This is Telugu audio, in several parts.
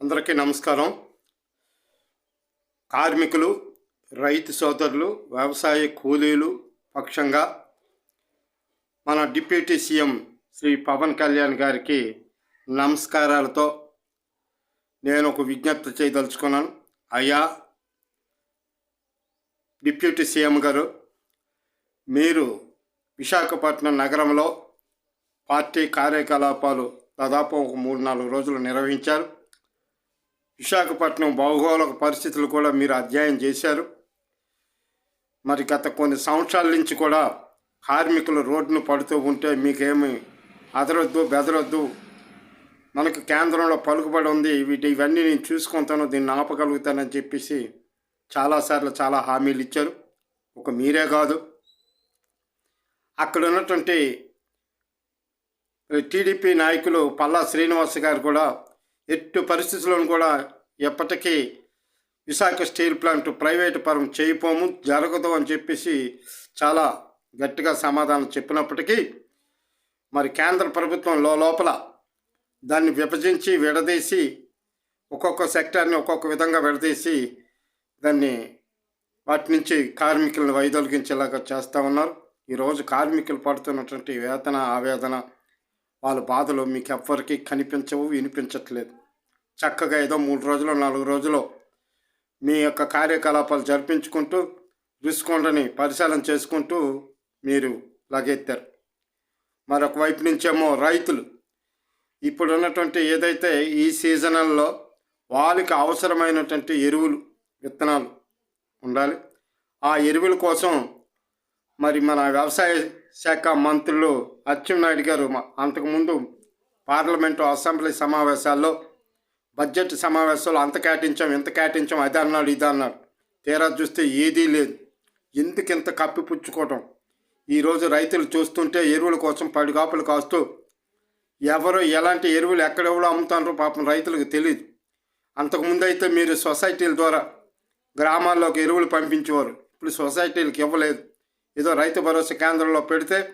అందరికీ నమస్కారం. కార్మికులు రైతు సోదరులు వ్యవసాయ కూలీలు పక్షంగా మన డిప్యూటీ సీఎం శ్రీ పవన్ కళ్యాణ్ గారికి నమస్కారాలతో నేను ఒక విజ్ఞప్తి చేయదలుచుకున్నాను. అయ్యా డిప్యూటీ సీఎం గారు మీరు విశాఖపట్నం నగరంలో పార్టీ కార్యకలాపాలు దాదాపు ఒక మూడు నాలుగు రోజులు నిర్వహించారు. విశాఖపట్నం భౌగోళిక పరిస్థితులు కూడా మీరు అధ్యయనం చేశారు. మరి గత కొన్ని సంవత్సరాల నుంచి కూడా కార్మికులు రోడ్డును పడుతూ ఉంటే మీకేమి అదరొద్దు బెదరొద్దు. మనకు కేంద్రంలో పలుకుబడి ఉంది. వీటి ఇవన్నీ నేను చూసుకుంటాను దీన్ని ఆపగలుగుతానని చెప్పేసి చాలాసార్లు చాలా హామీలు ఇచ్చారు. ఒక మీరే కాదు. అక్కడ ఉన్నటువంటి టీడీపీ నాయకులు పల్లా శ్రీనివాస్ గారు కూడా ఎట్టు పరిస్థితులను కూడా ఎప్పటికీ విశాఖ స్టీల్ ప్లాంట్ ప్రైవేటు పరం చేయిపోము జరగదు అని చెప్పేసి చాలా గట్టిగా సమాధానం చెప్పినప్పటికీ మరి కేంద్ర ప్రభుత్వం లోపల దాన్ని విభజించి విడదీసి ఒక్కొక్క సెక్టార్ని ఒక్కొక్క విధంగా విడదీసి దాన్ని వాటి నుంచి కార్మికులను వైదొలిగించేలాగా చేస్తూ ఉన్నారు. ఈరోజు కార్మికులు పడుతున్నటువంటి వేతన ఆవేదన వాళ్ళ బాధలు మీకు ఎవ్వరికీ కనిపించవు వినిపించట్లేదు. చక్కగా ఏదో మూడు రోజులు నాలుగు రోజులు మీ యొక్క కార్యకలాపాలు జరిపించుకుంటూ రుసుకొండని పరిశీలన చేసుకుంటూ మీరు లగెత్తారు. మరొక వైపు నుంచేమో రైతులు. ఇప్పుడు ఉన్నటువంటి ఏదైతే ఈ సీజనల్లో వాళ్ళకి అవసరమైనటువంటి ఎరువులు విత్తనాలు ఉండాలి. ఆ ఎరువుల కోసం మరి మన వ్యవసాయ శాఖ మంత్రులు అచ్చెన్నాయుడు గారు అంతకుముందు పార్లమెంటు అసెంబ్లీ సమావేశాల్లో బడ్జెట్ సమావేశాలు అంత కేటాయించాం ఇంత కేటాయించాం అది అన్నాడు ఇది అన్నాడు. తీరా చూస్తే ఏదీ లేదు. ఎందుకు ఇంత కప్పిపుచ్చుకోవటం ఈరోజు రైతులు చూస్తుంటే ఎరువుల కోసం పడిగాపులు కాస్తూ ఎవరు ఎలాంటి ఎరువులు ఎక్కడెవడో అమ్ముతారో పాపం రైతులకు తెలియదు అంతకుముందు అయితే మీరు సొసైటీల ద్వారా గ్రామాల్లోకి ఎరువులు పంపించేవారు. ఇప్పుడు సొసైటీలకు ఇవ్వలేదు. ఏదో రైతు భరోసా కేంద్రంలో పెడితే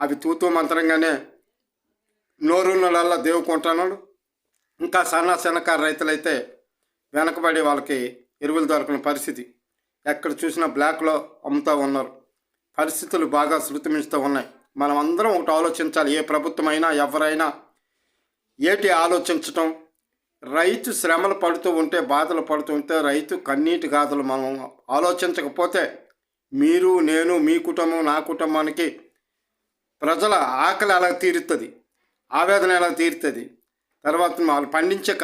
అవి తూతూ మంత్రంగానే నోరున్నలల్లా దేవుకుంటున్నాడు ఇంకా సన్న సన్నకారు రైతులైతే వెనకబడి వాళ్ళకి ఎరువులు దొరకని పరిస్థితి. ఎక్కడ చూసినా బ్లాక్లో అమ్ముతూ ఉన్నారు. పరిస్థితులు బాగా శృతిమించుతూ ఉన్నాయి. మనం అందరం ఒకటి ఆలోచించాలి ఏ ప్రభుత్వమైనా ఎవరైనా ఏటి ఆలోచించటం? రైతు శ్రమలు పడుతూ ఉంటే బాధలు పడుతూ ఉంటే రైతు కన్నీటి గాథలు మనం ఆలోచించకపోతే మీరు నేను మీ కుటుంబం నా కుటుంబానికి ప్రజల ఆకలి ఎలా తీరుతుంది? ఆవేదన ఎలా తీరుతుంది? తర్వాత వాళ్ళు పండించే